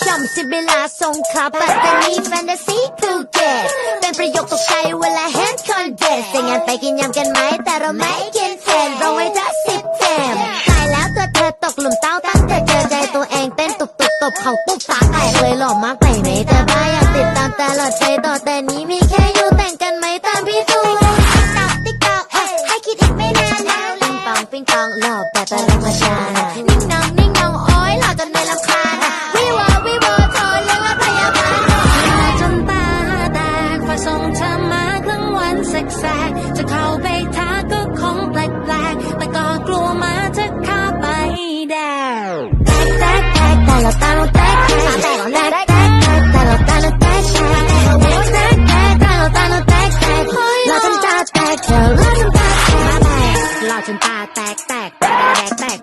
ช่ำสิเวลาสงขลาปัตตานีแฟนตาซีภูเก็ตเป็นประโยคตกใจเวลาเห็นคนเด็ดแต่งานไปกินยำกันไหมแต่เราไม่กินเทนเราไว้จะสิบเทมตายแล้วตัวเธอตกหลุมเต้าตั้งแต่เจอใจตัวเองเต้นตุบตุบตบเขาปุ๊บตาแตกเลยหล่อมากไปไหมแต่บ้าอยากติดตามแต่หลอดใจต่อแต่นี้มีแค่อยู่แต่งกันไหม กๆ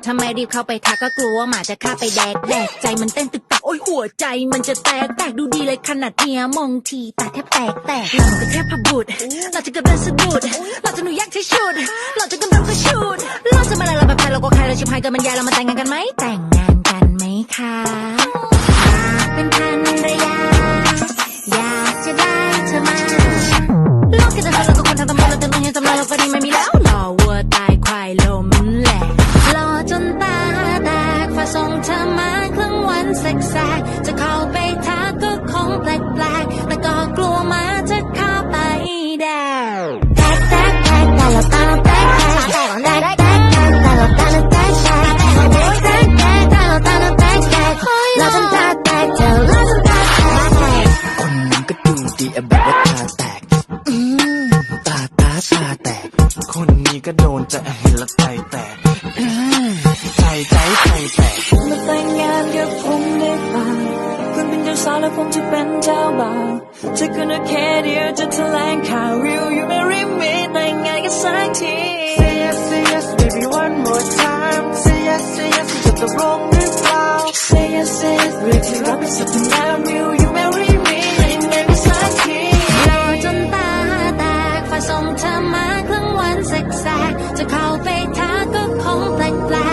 ทำไมรีบเข้าไปทักก็กลัวว่าหมาจะฆ่าไปแดกแดกใจมันเต้นตึกตักโอ้ยหัวใจมันจะแตกแตกดูดีเลยขนาดเนี้ยมองทีตาแทบแตกแตกเราจะเทพบุตรเราจะกระเด็นสะดุดเราจะหนูยักษ์ใช้ชุดเราจะกำลังกระชุดเราจะมาอะไรเราแบบใครเราก็ใครเราชิมหายกินมันยายเรามาแต่งงานกันไหมแต่งงานกันไหมคะ มันแสกๆจะเข้าไปทักก็คงแปลกๆแต่ก็กลัวมาจะเข้าไปแดวแตกแตกแตกแต่ละตาเราแตกแตกแตกแตกแตกแต่ละตาเราแตกแตกแตกแตกแต่ละตาเราแตกแตกเราทำตาแตกเธอเราทำตาแตกแตกคนนั้นก็ดูดีอะแบบว่าตาแตกอืมตาตาตาแตก คนนี้ก็โดนจะเห็นล้วใจแตก ผมจะเป็นเจ้าบ่าวจะคุนแค่เดียวจะแถลงข่าวริวอยู่ไม่ริมีแต่งงานกันสักที Say yes say yes baby one more time Say yes say yes จะตกลงหรือเปล่า Say yes say yes เรื่อที่รับเป็นสัญญาริวอยู่ไม่ริมมีแต่งงานกันสักทีรอจนตาแตกฝ่าทรงเธอมาครึ่งวันแสกจะเข้าไปทักก็คงแปลก